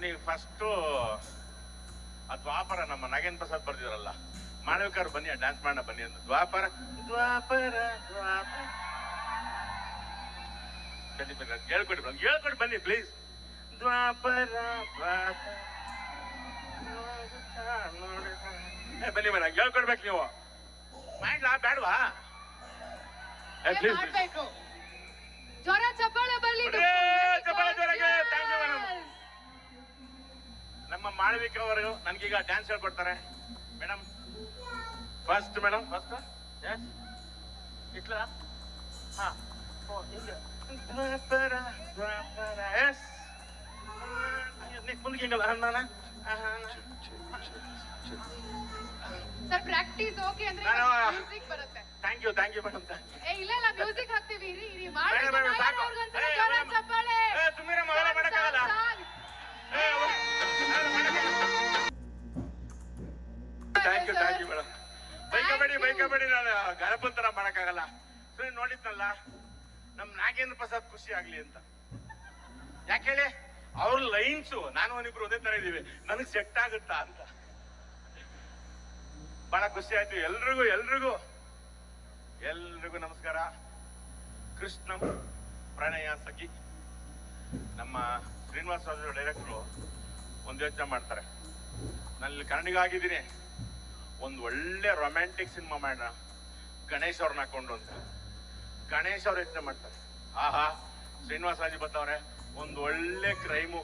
ನಾನೀಗ ಫಸ್ಟು ಆ ದ್ವಾಪರ ನಮ್ಮ ನಾಗೇಂದ್ರ ಪ್ರಸಾದ್ ಬರ್ತಿದ್ರಲ್ಲ ಮಾಡ್ಬೇಕಾದ್ರೆ ಬನ್ನಿ ಡ್ಯಾನ್ಸ್ ಮಾಡೋಣ ಬನ್ನಿ ಅಂತ. ದ್ವಾಪರ ದ್ವಾಪರ ದ್ವಾಪರ. ಬನ್ನಿ ಬನ್ನಿ ಹೇಳ್ಕೊಡಿ ಹೇಳ್ಕೊಡಿ ಬನ್ನಿ ಪ್ಲೀಸ್ ದ್ವಾಪರ ದ್ವಾಪರ. ಬನ್ನಿ ಮೇಡಮ್ ಹೇಳ್ಕೊಡ್ಬೇಕು ನೀವು. ಮಾಡ್ಲಾ ಬೇಡವಾ ಪ್ಲೀಸ್ ಜ್ವರ ಚಪ್ಪಾಳೆ ಬರ್ಲಿ ನಮ್ಮ ಮಾಳವಿಕ ಅವರು ನನ್ಗೀಗ ಡ್ಯಾನ್ಸ್ ಹೇಳ್ಕೊಡ್ತಾರೆ. Madam first madam first yes ಇಟ್ಲ? ಹಾ. ಎಸ್ ಮುಂದಕ್ಕೆ ಹಿಂಗಲ್ಲ ನಾನು ಸರ್ ಪ್ರಾಕ್ಟೀಸ್ ಓಕೆ ಅಂದ್ರೆ ಮ್ಯೂಸಿಕ್ ಬರುತ್ತೆ. Thank you thank you madam ಏ ಇಲ್ಲ ಇಲ್ಲ ಮ್ಯೂಸಿಕ್ ಹಾಕ್ತೀವಿ. ಇರಿ ಇರಿ ಬೇಡ, ಮಾಡಿ ಸಾಕು. ಅವ್ರಿಗೊಂದ್ಸಲ ಏ, ಜೋರ ಮೇಡಮ್. ಚಪ್ಪಾಳೆ ಸರಿ ನೋಡಿದ್ನಲ್ಲ ನಮ್ ನಾಗೇಂದ್ರ ಪ್ರಸಾದ್ ಖುಷಿ ಆಗ್ಲಿ ಅಂತ. ಯಾಕೆ ಹೇಳಿ? ಅವ್ರ ಲೈನ್ಸು, ನಾನು ಅವನಿಬ್ರು ಒಂದೇ ತರ ಇದೀವಿ ನನಗ್ ಸೆಟ್ ಆಗುತ್ತಾ ಅಂತ. ಬಹಳ ಖುಷಿ ಆಯ್ತು. ಎಲ್ರಿಗೂ ಎಲ್ರಿಗೂ ಎಲ್ರಿಗೂ ನಮಸ್ಕಾರ. ಕೃಷ್ಣಂ ಪ್ರಣಯ ಸಖಿ. ನಮ್ಮ ಶ್ರೀನಿವಾಸ ಡೈರೆಕ್ಟ್ರು ಒಂದು ಯೋಚನೆ ಮಾಡ್ತಾರೆ. ನಾನು ಕನ್ನಡಿಗಾಗಿದ್ದೀನಿ ಒಂದು ಒಳ್ಳೆ ರೊಮ್ಯಾಂಟಿಕ್ ಸಿನಿಮಾ ಮಾಡೋಣ. ಗಣೇಶ್ ಅವ್ರನ್ನ ಹಾಕೊಂಡು ಅಂತ. ಗಣೇಶ್ ಅವ್ರು ಯೋಚನೆ ಮಾಡ್ತಾರೆ. ಆಹಾ ಶ್ರೀನಿವಾಸರಾಜು ಬತ್ತವ್ರೆ, ಒಂದ್ ಒಳ್ಳೆ ಕ್ರೈಮು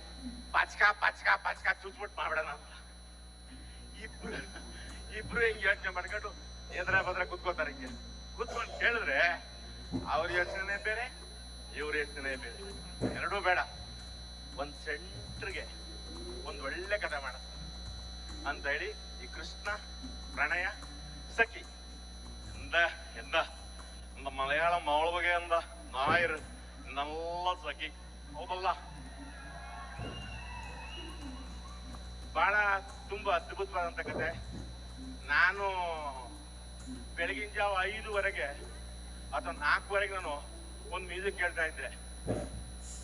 ಪಚ್ಕ ಪಚ್ಕ ಪಚ್ಕ ಚುಚ್ಬಿಟ್ಟು ಮಾಡ್ಬಿಡೋಣ ಅಂತ. ಇಬ್ರು ಇಬ್ರು ಹಿಂಗ್ ಯೋಚನೆ ಮಾಡ್ಕೊಂಡು ಎದ್ರ ಬದ್ರ ಕುತ್ಕೋತಾರೆ ಹಿಂಗೆ. ಕುತ್ಕೊಂಡು ಕೇಳಿದ್ರೆ ಅವ್ರ ಯೋಚನೆ ಬೇರೆ, ಇವ್ರ ಯೋಚನೆ ಬೇರೆ. ಎರಡೂ ಬೇಡ. ಒಂದ್ ಸೆಂಟ್ರಿಗೆ ಒಂದ್ ಒಳ್ಳೆ ಕಥೆ ಮಾಡ ಅಂತ ಹೇಳಿ ಈ ಕೃಷ್ಣ, ಪ್ರಣಯ, ಸಖಿ. ಎಂದ ಎಂದ. இந்த மலையாளம் அவ்வளோ வகையா ஞாயிறு நல்லா சகி ಹೌದಲ್ಲ ಬಹಳ ತುಂಬಾ ಅದ್ಭುತವಾದಂತ ಕತೆ ನಾನು ಬೆಳಗಿನ ಜಾವ ಐದುವರೆಗೆ ಅಥವಾ ನಾಲ್ಕುವರೆಗೆ ನಾನು ಒಂದು ಮ್ಯೂಸಿಕ್ ಕೇಳ್ತಾ ಇದ್ದೆ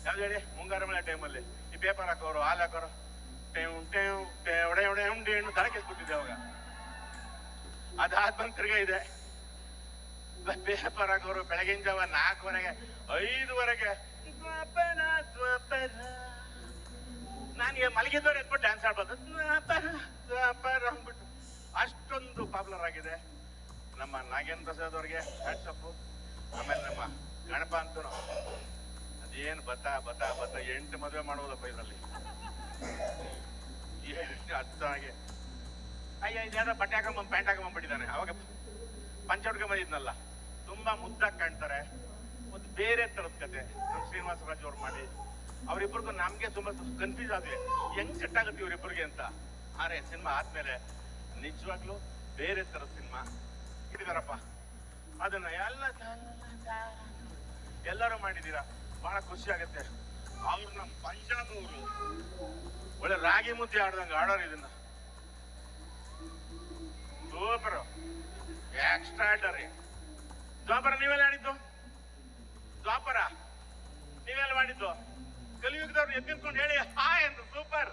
ಯಾವ್ದು ಹೇಳಿ ಮುಂಗಾರ ಮಳೆ ಟೈಮಲ್ಲಿ ಈ ಪೇಪರ್ ಹಾಕೋರು ಹಾಲು ಹಾಕೋರು ಟೇವ್ ಟೇವ್ ಟೇವ್ ಒಡೆ ಡೇವ್ ಡೇವ್ ತಲೆ ಕೆಲ್ಸ್ಬಿಟ್ಟಿದ್ದೆ ಅವಾಗ ಅದಾದ ಬಂದ್ ತಿರ್ಗಾ ಇದೆ ಪೇಪರ್ ಹಾಕೋರು ಬೆಳಗಿನ ಜಾವ ನಾಲ್ಕುವರೆಗೆ ಐದುವರೆಗೆ ದ್ವಾಪರ, ದ್ವಾಪರ. ನನಗೆ ಮಲಗಿದ್ದವ್ರು ಎದ್ಬಿಟ್ಟು ಡ್ಯಾನ್ಸ್ ಆಡ್ಬೋದು. ದ್ವಾಪರ, ದ್ವಾಪರ ಅಂದ್ಬಿಟ್ಟು ಅಷ್ಟೊಂದು ಪಾಪ್ಯುಲರ್ ಆಗಿದೆ. ನಮ್ಮ ನಾಗೇಂದ್ರ ಪ್ರಸಾದ್ ಅವ್ರಿಗೆ ಹ್ಯಾಟ್ಸಪ್ಪು ಆಮೇಲೆ ನಮ್ಮ ಗಣಪ ಅಂತೂ ಅದೇನು ಬತ್ತ ಬತ್ತ ಬತ್ತ. ಎಂಟು ಮದುವೆ ಮಾಡೋದಪ್ಪ ಇದರಲ್ಲಿ. ಅರ್ಥ ಹಾಗೆ ಅಯ್ಯ ಇದ್ಯಾವ್ದೋ ಬಟ್ಟೆ ಹಾಕೊಂಬಂದು ಪ್ಯಾಂಟ್ ಹಾಕೊಂಬಂದ್ಬಿಟ್ಟಿದ್ದಾನೆ ಅವಾಗ ಪಂಚ ಬಂದಿದ್ನಲ್ಲ. ತುಂಬಾ ಮುದ್ದಾಗಿ ಕಾಣ್ತಾರೆ. ಒಂದು ಬೇರೆ ತರದ ಕತೆ. ಶ್ರೀನಿವಾಸ ರಾಜ್ ಅವ್ರು ಮಾಡಿ. ಅವರಿಬ್ಬರಿಗೂ ನಮ್ಗೆ ತುಂಬಾ ಕನ್ಫ್ಯೂಸ್ ಆದ್ವಿ. ಹೆಂಗ್ ಸೆಟ್ ಆಗುತ್ತೆ ಇವರಿಬ್ಬರಿಗೆ ಅಂತ. ಆದ್ರೆ ಸಿನಿಮಾ ಆದ್ಮೇಲೆ ನಿಜವಾಗ್ಲೂ ಬೇರೆ ತರದ ಸಿನಿಮಾ. ಇಟ್ಟಿದಾರಪ್ಪ. ಅದನ್ನ ಎಲ್ಲ ಎಲ್ಲರೂ ಮಾಡಿದೀರಾ? ಬಹಳ ಖುಷಿ ಆಗುತ್ತೆ. ಅವ್ರು ನಮ್ಮ ಪಂಜಾಬ್ ಅವರು. ಒಳ್ಳೆ ರಾಗಿ ಮುದ್ದೆ ಆಡ್ದಂಗೆ ಆಡೋರು ಇದನ್ನ. ಸೂಪರ್. ಎಕ್ಸ್ಟ್ರಾಡರಿ ದ್ವಾಪರ, ನೀವೆಲ್ಲ ಆಡಿದ್ದು ದ್ವಾಪರ, ನೀವೆಲ್ಲ ಮಾಡಿದ್ದು? ಕಲಿಯುಗದವ್ರು ಎತ್ತಿನ್ಕೊಂಡು ಹೇಳಿ ಹಾ ಎಂದು ಸೂಪರ್.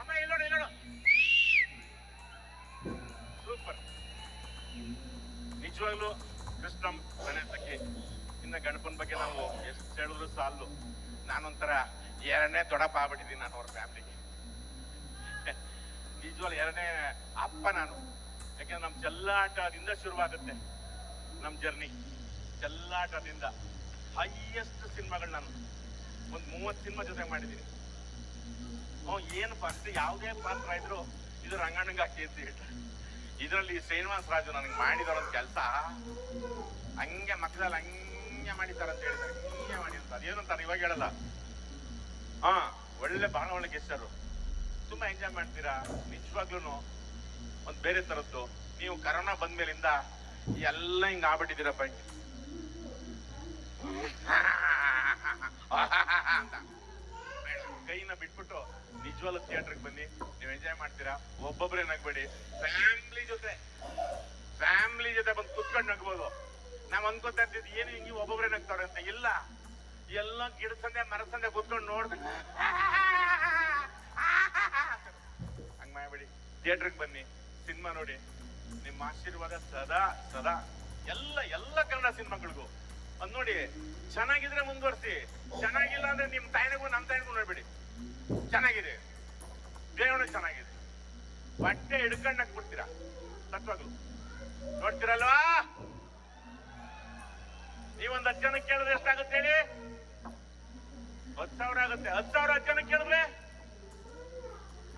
ಅಮ್ಮ ಇಲ್ಲೋಡು ಇಲ್ಲ ಸೂಪರ್. ನಿಜವಾಗ್ಲೂ ಕೃಷ್ಣಂ ಗಣೇಶಕ್ಕೆ ಇನ್ನ ಗಣಪನ ಬಗ್ಗೆ ನಾವು ಎಷ್ಟು ಹೇಳಿದ್ರು ಸಾಲು ನಾನೊಂಥರ ಎರಡನೇ ದೊಡ್ಡಪ್ಪ ಆಗ್ಬಿಟ್ಟಿದ್ದೀನಿ ನಾನು ಅವ್ರ ಫ್ಯಾಮಿಲಿಗೆ ನಿಜವಾಗ್ಲು ಎರಡನೇ ಅಪ್ಪ ನಾನು. ಯಾಕಂದ್ರೆ ನಮ್ಮ ಚೆಲ್ಲಾಟದಿಂದ ಶುರುವಾಗುತ್ತೆ ನಮ್ಮ ಜರ್ನಿ. ಚೆಲ್ಲಾಟದಿಂದ ಹೈಯೆಸ್ಟ್ ಸಿನಿಮಾಗಳು ನಾನು. ಒಂದು ಮೂವತ್ತು ಸಿನಿಮಾ ಜೊತೆ ಮಾಡಿದ್ದೀನಿ ಹ್ಞೂ, ಏನು ಫಸ್ಟ್ ಯಾವುದೇ ಪಾತ್ರ ಇದ್ರು ಇದು ರಂಗಣ್ಣಂಗೆ ಹಾಕಿ ಅಂತ ಹೇಳ್ತಾರೆ. ಇದರಲ್ಲಿ ಶ್ರೀನಿವಾಸ ರಾಜು ನನಗೆ ಮಾಡಿದಾರ ಒಂದು ಕೆಲಸ. ಹಂಗೆ ಮಕ್ಕಳಲ್ಲಿ ಹಂಗೆ ಮಾಡಿದ್ದಾರೆ ಅಂತ ಹೇಳಿದ್ದಾರೆ ಹಿಂಗೆ ಮಾಡಿರ್ತಾರೆ ಏನಂತಾರೆ? ಇವಾಗ ಹೇಳಲ್ಲ. ಹಾ, ಒಳ್ಳೆ ಬಹಳ ಒಳ್ಳೆ ಗೆಸ್ಟರು ತುಂಬಾ ಎಂಜಾಯ್ ಮಾಡ್ತೀರಾ? ನಿಜವಾಗ್ಲೂ ಒಂದು ಬೇರೆ ತರದ್ದು. ನೀವು ಕರೋನಾ ಬಂದ್ಮೇಲಿಂದ ಎಲ್ಲ ಹಿಂಗ ಆಗ್ಬಿಟ್ಟಿದ್ದೀರಾ ಬೇಡ, ಕೈನ ಬಿಟ್ಬಿಟ್ಟು ನಿಜವಾಗ್ಲೂ ಥಿಯೇಟರ್ಗೆ ಬನ್ನಿ. ನೀವು ಎಂಜಾಯ್ ಮಾಡ್ತೀರಾ? ಒಬ್ಬೊಬ್ರು ನಗ್ಬೇಡಿ. ಫ್ಯಾಮಿಲಿ ಜೊತೆ. ಫ್ಯಾಮಿಲಿ ಜೊತೆ ಬಂದು ಕುತ್ಕೊಂಡು ನಗ್ಬೋದು. ನಾವ್ ಅನ್ಕೋತಾ ಇರ್ತಿದ್ ಏನು ಹಿಂಗೆ ಒಬ್ಬೊಬ್ರೇ ನಗ್ತಾವ್ರೆ ಅಂತ. ಇಲ್ಲ. ಎಲ್ಲ ಗಿಡ ಸಂದೆ ಮರ ಸಂದೆ ಕುತ್ಕೊಂಡು ನೋಡ್ದೆ. ಥಿಯೇಟ್ರಿಗೆ ಬನ್ನಿ, ಸಿನಿಮಾ ನೋಡಿ. ನಿಮ್ಮ ಆಶೀರ್ವಾದ ಸದಾ ಸದಾ. ಎಲ್ಲ ಎಲ್ಲ ಕನ್ನಡ ಸಿನಿಮಾಗಳಿಗೂ. ಅದ್ ನೋಡಿ, ಚೆನ್ನಾಗಿದ್ರೆ ಮುಂದುವರ್ಸಿ. ಚೆನ್ನಾಗಿಲ್ಲ ಅಂದ್ರೆ ನಿಮ್ ತಾಯಿನಿಗೂ ನಮ್ ತಾಯಿನಿಗೂ ನೋಡ್ಬೇಡಿ. ಚೆನ್ನಾಗಿದೆ. ದೇವನ ಚೆನ್ನಾಗಿದೆ. ಬಟ್ಟೆ ಹಿಡ್ಕೊಂಡಕ್ ಬಿಡ್ತೀರಾ? ತತ್ವಗಳು. ನೋಡ್ತೀರಲ್ವಾ? ನೀವೊಂದ್ ಹತ್ತು ಜನ ಕೇಳಿದ್ರೆ ಎಷ್ಟಾಗುತ್ತೆ ಹೇಳಿ? ಹತ್ತು ಸಾವಿರ ಆಗುತ್ತೆ. ಹತ್ತು ಸಾವಿರ ಹತ್ತು ಜನ ಕೇಳಿದ್ರೆ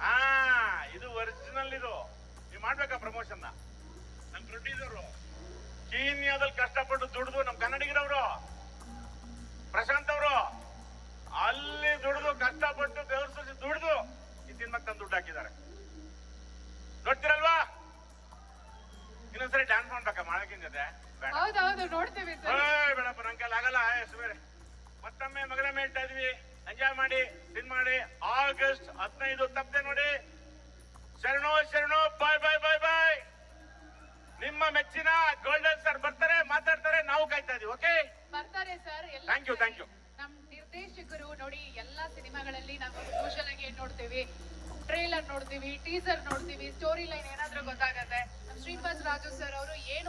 ಆ ಇದು ಒರಿಜಿನಲ್ ಇದು ನೀವು ಮಾಡ್ಬೇಕಾ ಪ್ರಮೋಷನ್ ನಮ್ ಪ್ರೊಡ್ಯೂಸರು ಕೀನ್ಯಾದಲ್ಲಿ ಕಷ್ಟಪಟ್ಟು ದುಡಿದು ನಮ್ ಕನ್ನಡಿಗರವರು. ಪ್ರಶಾಂತ್ ಅವರು. ಅಲ್ಲಿ ದುಡಿದು ಕಷ್ಟಪಟ್ಟು ಬೆವರು ಸುರಿಸಿ ದುಡಿದು ಈ ಸಿನಿಮಾಕ್ಕೆ ತಂದು ದುಡ್ಡು ಹಾಕಿದ್ದಾರೆ. ನೋಡ್ತಿರಲ್ವಾ? ಇನ್ನೊಂದ್ಸರಿ ಡ್ಯಾನ್ಸ್ ಮಾಡ್ಬೇಕಾ ಮಾಡಕಿನ ಜೊತೆ? ಹೌದೌದು ನೋಡ್ತೀವಿ ಬೇಡಪ್ಪ ಆಗಲ್ಲ. ಸುಮೇರೆ ಮತ್ತೊಮ್ಮೆ ಮಗನ ಹೇಳ್ತಾ ಇದ್ವಿ. ಎಂಜಾಯ್ ಮಾಡಿ ಸಿನ್ ಮಾಡಿ. ಆಗಸ್ಟ್ ಹದಿನೈದು ತಪ್ಪದೆ ನೋಡಿ. ಶರಣು ಶರಣು ಬಾಯ್ ಬಾಯ್ ಬಾಯ್ ಬಾಯ್. ನಿಮ್ಮ ಮೆಚ್ಚಿನ ಗೋಲ್ಡನ್ ಸರ್ ಬರ್ತಾರೆ ಮಾತಾಡ್ತಾರೆ ನಾವು ಕಾಯ್ತಾ ಇದೀವಿ ಓಕೆ ಬರ್ತಾರೆ sir thank you thank you. ನಮ್ ನಿರ್ದೇಶಕರು ನೋಡಿ ಎಲ್ಲಾ ಸಿನಿಮಾಗಳಲ್ಲಿ ನಾವು ಸೋಷಲ್ ಆಗಿ ಏನ್ ನೋಡ್ತೀವಿ? ಟ್ರೇಲರ್ ನೋಡ್ತೀವಿ ಟೀಸರ್ ನೋಡ್ತೀವಿ ಸ್ಟೋರಿ ಲೈನ್ ಏನಾದ್ರೂ ಗೊತ್ತಾಗತ್ತೆ. ಶ್ರೀನಿವಾಸ್ ರಾಜು ಸರ್ ಅವರು ಏನು